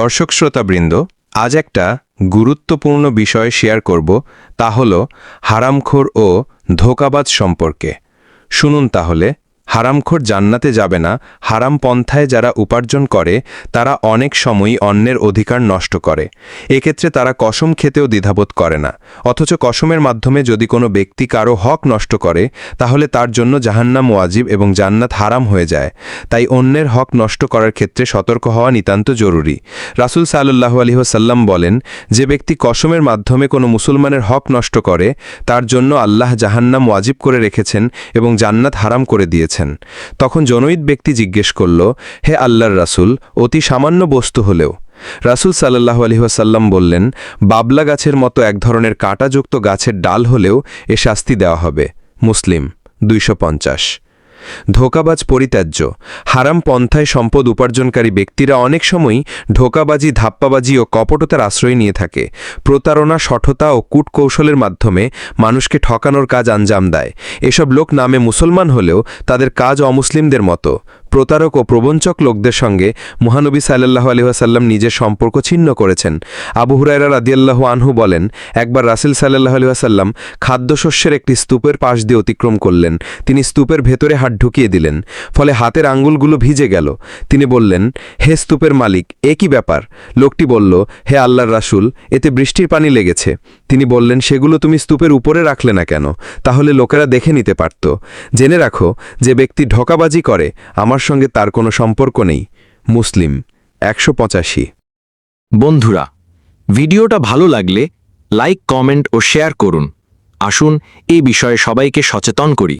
দর্শক শ্রোতাবৃন্দ আজ একটা গুরুত্বপূর্ণ বিষয় শেয়ার করব, তা হল হারামখোর ও ধোকাবাজ সম্পর্কে। শুনুন তাহলে হারামখোর জান্নাতে যাবে না। হারাম পন্থায় যারা উপার্জন করে, তারা অনেক সময়ই অন্যের অধিকার নষ্ট করে। এক্ষেত্রে তারা কসম খেতেও দ্বিধাবোধ করে না। অথচ কসমের মাধ্যমে যদি কোনো ব্যক্তি কারও হক নষ্ট করে, তাহলে তার জন্য জাহান্নাম ওয়াজিব এবং জান্নাত হারাম হয়ে যায়। তাই অন্যের হক নষ্ট করার ক্ষেত্রে সতর্ক হওয়া নিতান্ত জরুরি। রাসুল সাল্লাহ আলহিহসাল্লাম বলেন, যে ব্যক্তি কসমের মাধ্যমে কোনো মুসলমানের হক নষ্ট করে, তার জন্য আল্লাহ জাহান্নাম ওয়াজিব করে রেখেছেন এবং জান্নাত হারাম করে দিয়েছেন তখন জনৈদ ব্যক্তি জিজ্ঞেস করল, হে আল্লাহর রাসুল, অতি সামান্য বস্তু হলেও? রাসুল সাল্লাহ আলহিহাসাল্লাম বললেন, বাবলা গাছের মতো এক ধরনের কাঁটাযুক্ত গাছের ডাল হলেও এ শাস্তি দেওয়া হবে। মুসলিম, দুইশ পঞ্চাশ। ধোকাবাজ পরিত্যাজ্য। হারাম পন্থায় সম্পদ উপার্জনকারী ব্যক্তিরা অনেক সময়ই ধোকাবাজি, ধাপ্পাবাজি ও কপটতার আশ্রয় নিয়ে থাকে। প্রতারণা, সঠতা ও কূটকৌশলের মাধ্যমে মানুষকে ঠকানোর কাজ আঞ্জাম দেয়। এসব লোক নামে মুসলমান হলেও তাদের কাজ অমুসলিমদের মতো। প্রতারক ও প্রবঞ্চক লোকদের সঙ্গে মহানবী সাল্লাহ আলহাসাল্লাম নিজের সম্পর্ক ছিন্ন করেছেন। আবু হুরায়রা রাদিয়াল্লাহু আনহু বলেন, একবার রাসেল সাল্লাহ আলহাসাল্লাম খাদ্যশস্যের একটি স্তূপের পাশ দিয়ে অতিক্রম করলেন। তিনি স্তূপের ভেতরে হাত ঢুকিয়ে দিলেন, ফলে হাতের আঙ্গুলগুলো ভিজে গেল। তিনি বললেন, হে স্তূপের মালিক, এ কি ব্যাপার? লোকটি বলল, হে আল্লাহর রাসুল, এতে বৃষ্টির পানি লেগেছে। তিনি বললেন, সেগুলো তুমি স্তূপের উপরে রাখলে না কেন? তাহলে লোকেরা দেখে নিতে পারত। জেনে রাখো, যে ব্যক্তি ঢকাবাজি করে আমার সঙ্গে তার কোনো সম্পর্ক নেই। মুসলিম, একশো পঁচাশি। বন্ধুরা, ভিডিওটা ভালো লাগলে লাইক, কমেন্ট ও শেয়ার করুন। আসুন এই বিষয়ে সবাইকে সচেতন করি।